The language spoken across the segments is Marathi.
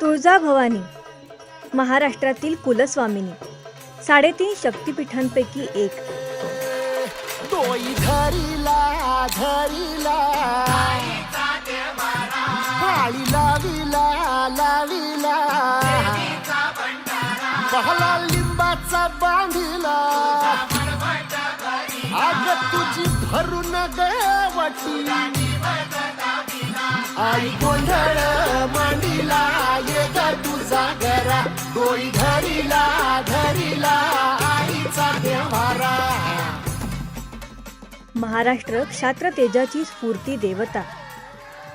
तुळजाभवानी महाराष्ट्रातील कुलस्वामिनी साडेतीन शक्तिपीठांपैकी एक. लाविला लाविला. पहला लिंबाचा बांधिला. आग तुझी भरून गवटी आई गोंधळ मांडिला ये ग तुझा घरा. डोई धरिला धरिला आईचा देवारा. महाराष्ट्र क्षात्र तेजाची स्फूर्ती देवता.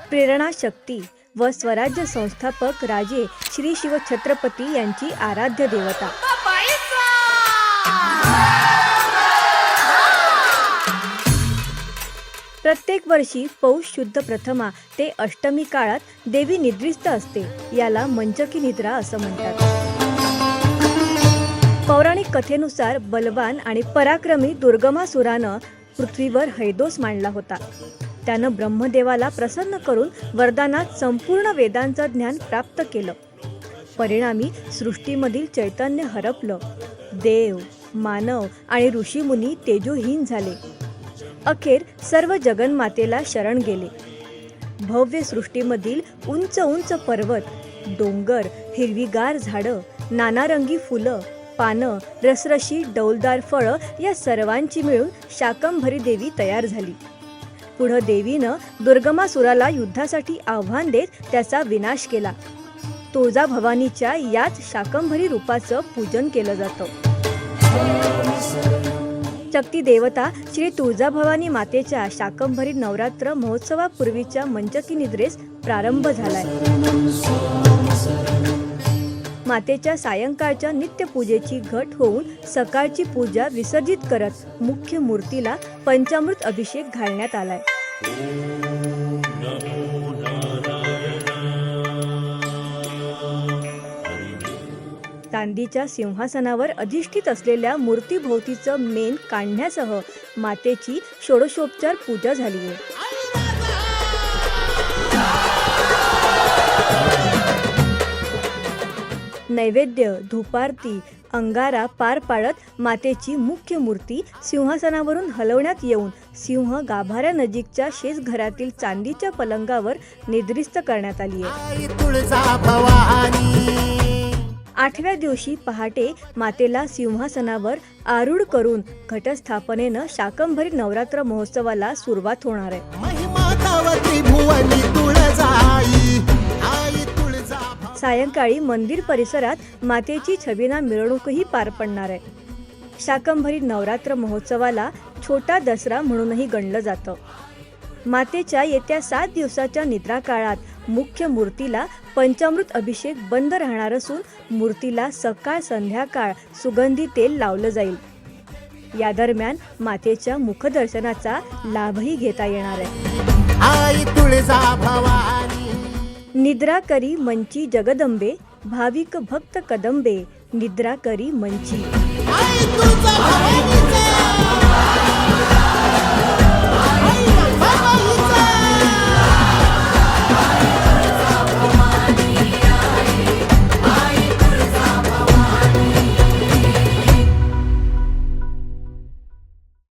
प्रेरणा शक्ती व स्वराज्य संस्थापक राजे श्री शिव छत्रपती यांची आराध्य देवता. प्रत्येक वर्षी पौष शुद्ध प्रथमा ते अष्टमी काळात देवी निद्रिस्त असते याला मंचकी निद्रा असं म्हणतात. पौराणिक कथेनुसार बलवान आणि पराक्रमी दुर्गमासुरानं पृथ्वीवर हैदोस मांडला होता. त्यानं ब्रह्मदेवाला प्रसन्न करून वरदानात संपूर्ण वेदांचं ज्ञान प्राप्त केलं. परिणामी सृष्टीमधील चैतन्य हरपलं. देव मानव आणि ऋषीमुनी तेजोहीन झाले. अखेर सर्व जगन्मातेला शरण गेले. भव्य सृष्टीमधील उंच उंच पर्वत डोंगर हिरवीगार झाडं नानारंगी फुलं पानं रसरशी डौलदार फळं या सर्वांची मिळून शाकंभरी देवी तयार झाली. पुढं देवीनं दुर्गमासुराला युद्धासाठी आव्हान देत त्याचा विनाश केला. तुळजाभवानीच्या याच शाकंभरी रूपाचं पूजन केलं जातं. शक्ती देवता श्री तुळजाभवानी मातेच्या शाकंभरी नवरात्र महोत्सवापूर्वीच्या मंचकी निद्रेस प्रारंभ झालाय. मातेच्या सायंकाळच्या नित्यपूजेची घट होऊन सकाळची पूजा विसर्जित करत मुख्य मूर्तीला पंचामृत अभिषेक घालण्यात आलाय. चांदीच्या सिंहासनावर अधिष्ठित असलेल्या मूर्तीभोवतीचं मेन काढण्यासह मातेची षोडशोपचार पूजा झाली आहे. नैवेद्य धुपारती अंगारा पार पाडत मातेची मुख्य मूर्ती सिंहासनावरून हलवण्यात येऊन सिंह गाभाऱ्यानजीकच्या शेजघरातील चांदीच्या पलंगावर निद्रिस्त करण्यात आली आहे. आठव्या दिवशी पहाटे मातेला सिंहासनावर आरूढ करून घटस्थापनेनं शाकंभरी नवरात्र महोत्सवाला सुरुवात होणार आहे. सायंकाळी मंदिर परिसरात मातेची छबिना मिरवणूकही पार पडणार आहे. शाकंभरी नवरात्र महोत्सवाला छोटा दसरा म्हणूनही गणलं जातं. मातेच्या येत्या सात दिवसाच्या निद्रा काळात मुख्य मूर्तीला पंचामृत अभिषेक बंद राहणार असून मूर्तीला सकाळ संध्याकाळ सुगंधी तेल लावलं जाईल. या दरम्यान मातेच्या मुखदर्शनाचा लाभही घेता येणार आहे. निद्रा करी मंची जगदंबे भाविक भक्त कदंबे निद्रा करी मंची